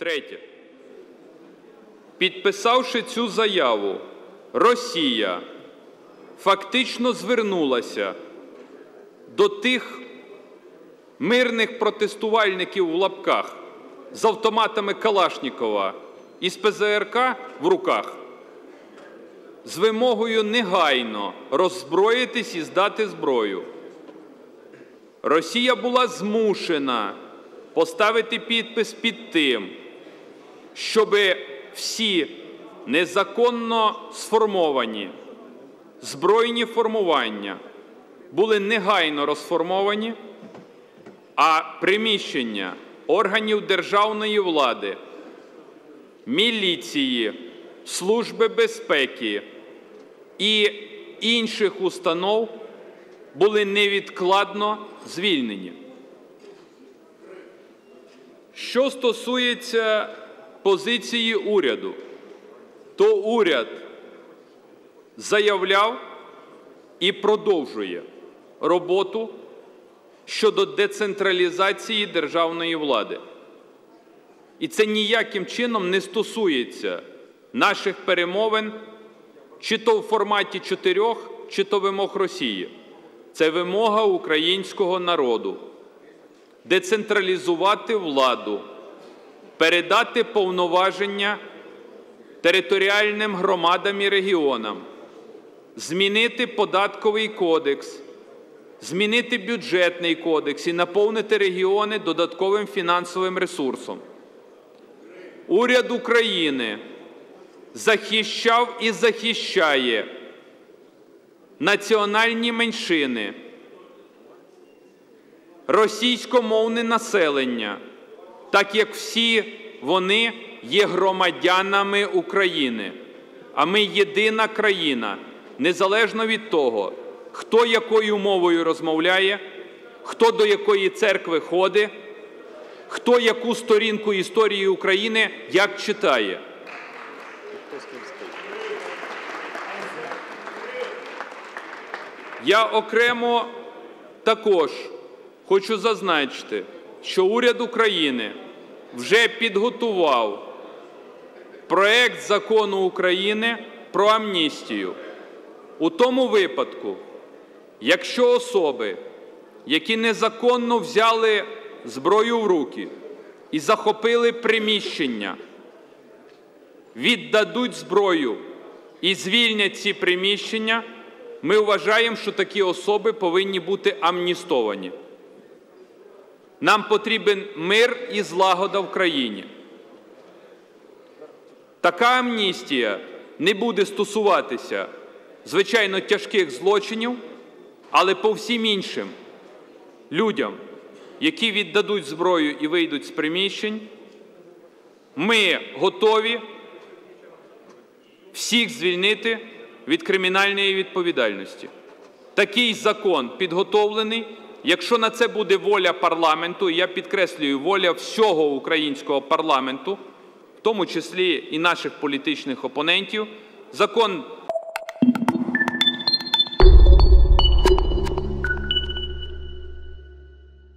Третє. Підписавши цю заяву, Росія фактично звернулася до тих мирних протестувальників в лапках з автоматами Калашнікова і з ПЗРК в руках з вимогою негайно роззброїтись і здати зброю. Росія була змушена поставити підпис під тим, щоб всі незаконно сформовані збройні формування були негайно розформовані, а приміщення органів державної влади, міліції, служби безпеки і інших установ були невідкладно звільнені. Що стосується позиції уряду, то уряд заявляв і продовжує роботу щодо децентралізації державної влади. І це ніяким чином не стосується наших перемовин, чи то в форматі чотирьох, чи то вимог Росії. Це вимога українського народу децентралізувати владу, передати повноваження територіальним громадам і регіонам, змінити податковий кодекс, змінити бюджетний кодекс і наповнити регіони додатковим фінансовим ресурсом. Уряд України захищав і захищає національні меншини, російськомовне населення, так як всі вони є громадянами України. А ми єдина країна, незалежно від того, хто якою мовою розмовляє, хто до якої церкви ходить, хто яку сторінку історії України як читає. Я окремо також хочу зазначити, що уряд України вже підготував проект закону України про амністію. У тому випадку, якщо особи, які незаконно взяли зброю в руки і захопили приміщення, віддадуть зброю і звільнять ці приміщення, ми вважаємо, що такі особи повинні бути амністовані. Нам потрібен мир і злагода в країні. Така амністія не буде стосуватися, звичайно, тяжких злочинів, але по всім іншим людям, які віддадуть зброю і вийдуть з приміщень, ми готові всіх звільнити від кримінальної відповідальності. Такий закон підготовлений. Якщо на це буде воля парламенту, і я підкреслюю, воля всього українського парламенту, в тому числі і наших політичних опонентів, закон